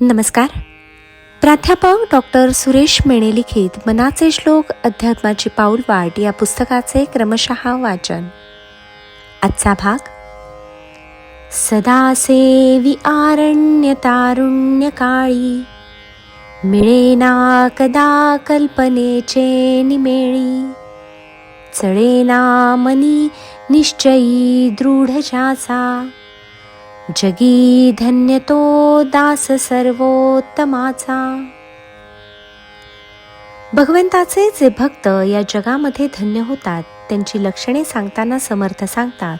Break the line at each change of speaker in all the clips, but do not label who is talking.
नमस्कार. प्राध्यापक डॉक्टर सुरेश मेणे लिखित मनाचे श्लोक अध्यात्माची पाऊल वाट या पुस्तकाचे क्रमशः वाचन. आजचा भाग सदा सेवी आरण्य तारुण्य काळी मिळेना कदा कल्पनेचे निमेळी चळेना मनी निश्चयी दृढ जासा जगी धन्य तो दास सर्वोत्तमाचा. भगवंताचे जे भक्त या जगामध्ये धन्य होतात त्यांची लक्षणे सांगताना समर्थ सांगतात.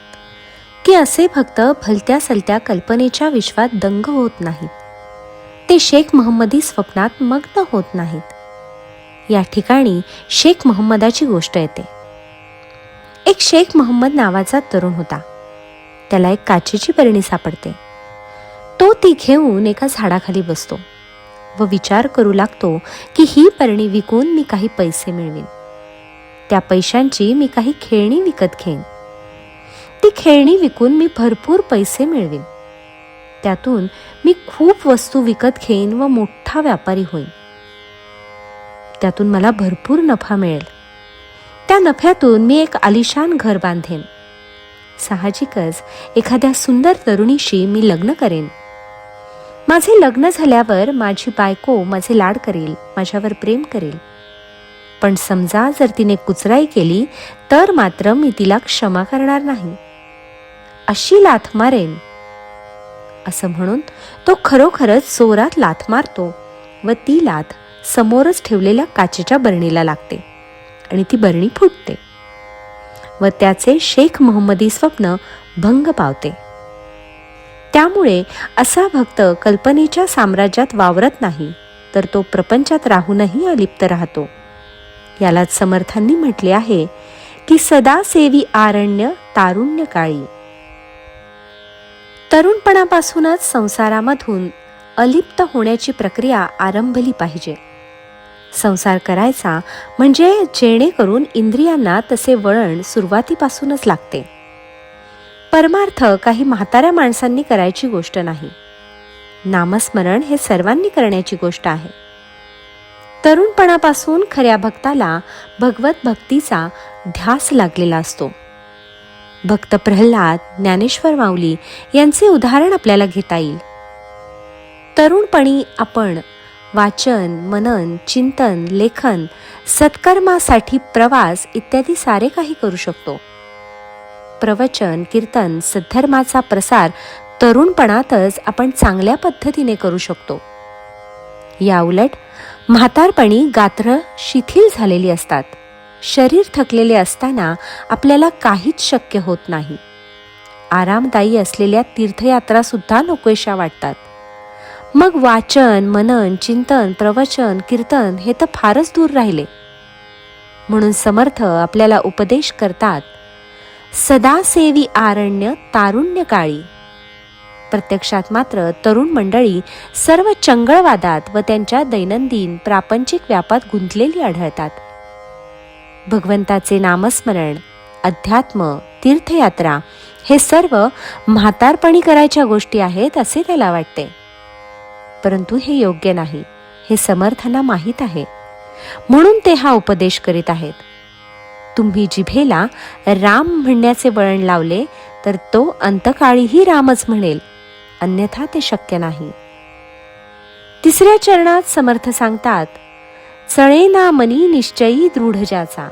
की असे भक्त भलत्या सलत्या कल्पनेच्या विश्वात दंग होत नाहीत. ते शेख मोहम्मदी स्वप्नात मग्न होत नाहीत. या ठिकाणी शेख मोहम्मदाची गोष्ट येते. एक शेख मोहम्मद नावाचा तरुण होता. त्याला एक काचेची बरणी सापडते. तो ती घेऊन एका झाडाखाली बसतो व विचार करू लागतो की ही बरणी विकून मी काही पैसे मिळवीन. त्या पैशांची मी काही खेळणी विकत घेईन. ती खेळणी विकून मी भरपूर पैसे मिळवीन. त्यातून मी खूप वस्तू विकत घेईन व मोठा व्यापारी होईन. त्यातून मला भरपूर नफा मिळेल. त्या नफ्यातून मी एक आलिशान घर बांधेन. साहजिकच एखाद्या सुंदर तरुणीशी मी लग्न करेन. माझे लग्न झाल्यावर माझी बायको माझे लाड करेल माझ्यावर प्रेम करेल. पण समजा जर तिने कुचराई केली तर मात्र मी तिला क्षमा करणार नाही. अशी लाथ मारेन. असं म्हणून तो खरोखरच जोरात लाथ मारतो व ती लाथ समोरच ठेवलेल्या काचेच्या बरणीला लागते आणि ती बरणी फुटते. व त्याचे शेख मोहम्मदी स्वप्न भंग पावते. त्यामुळे असा भक्त कल्पनेच्या साम्राज्यात वावरत नाही तर तो प्रपंचात राहूनही अलिप्त राहतो. यालाच समर्थांनी म्हटले आहे की सदा सेवी आरण्य तारुण्य काळी तरुणपणापासूनच संसारामधून अलिप्त होण्याची प्रक्रिया आरंभली पाहिजे. संसार करायचा म्हणजे जेणेकरून इंद्रियांना तसे वळण सुरुवातीपासूनच लागते. परमार्थ काही म्हाताऱ्या माणसांनी करायची गोष्ट नाही. नामस्मरण हे सर्वांनी करण्याची गोष्ट आहे. तरुणपणापासून खऱ्या भक्ताला भगवत भक्तीचा ध्यास लागलेला असतो. भक्त प्रल्हाद ज्ञानेश्वर माऊली यांचे उदाहरण आपल्याला घेता येईल. तरुणपणी आपण वाचन मनन चिंतन लेखन सत्कर्मासाठी प्रवास इत्यादी सारे काही करू शकतो. प्रवचन कीर्तन सद्धर्माचा प्रसार तरुणपणातच आपण चांगल्या पद्धतीने करू शकतो. याउलट म्हातारपणी गात्र शिथिल झालेली असतात. शरीर थकलेले असताना आपल्याला काहीच शक्य होत नाही. आरामदायी असलेल्या तीर्थयात्रा सुद्धा नकोशा वाटतात. मग वाचन मनन चिंतन प्रवचन कीर्तन हे तर फारच दूर राहिले. म्हणून समर्थ आपल्याला उपदेश करतात सदासेवी आरण्य तारुण्य काळी. प्रत्यक्षात मात्र तरुण मंडळी सर्व चंगळवादात व त्यांच्या दैनंदिन प्रापंचिक व्यापात गुंतलेली आढळतात. भगवंताचे नामस्मरण अध्यात्म तीर्थयात्रा हे सर्व म्हातारपणी करायच्या गोष्टी आहेत असे त्याला वाटते. परंतु हे योग्य नाही. हे समर्थांना माहीत आहे. म्हणून ते हा उपदेश करीत आहेत. तुम्ही जिभेला राम म्हणण्याचे वळण लावले तर तो अंतकाळीही रामच म्हणेल. अन्यथा ते शक्य नाही. तिसऱ्या चरणात समर्थ सांगतात चळेना मनी निश्चयी दृढ ज्याचा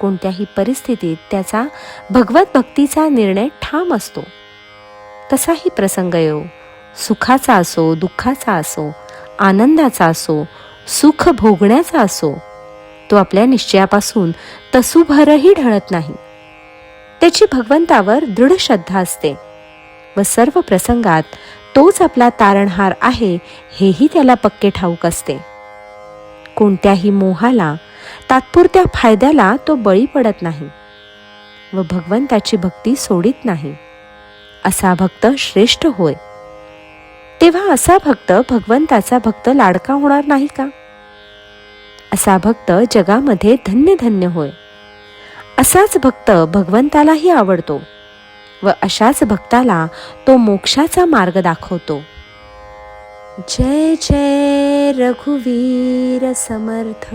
कोणत्याही परिस्थितीत त्याचा भगवत भक्तीचा निर्णय ठाम असतो. तसाही प्रसंग येऊ. सुखाचा असो दुःखाचा असो आनंदाचा असो सुख भोगण्याचा असो तो आपल्या निश्चयापासून तसुभरही ढळत नाही. त्याची भगवंतावर दृढ श्रद्धा असते व सर्व प्रसंगात तोच आपला तारणहार आहे हेही त्याला पक्के ठाऊक असते. कोणत्याही मोहाला तात्पुरत्या फायद्याला तो बळी पडत नाही व भगवंताची भक्ती सोडित नाही. असा भक्त श्रेष्ठ होय. तेव्हा असा भक्त भगवंताचा भक्त लाडका होणार नाही का? असा भक्त जगामध्ये धन्य धन्य होय. असाच भक्त भगवंतालाही आवडतो व अशाच भक्ताला तो मोक्षाचा मार्ग दाखवतो. जय जय रघुवीर समर्थ.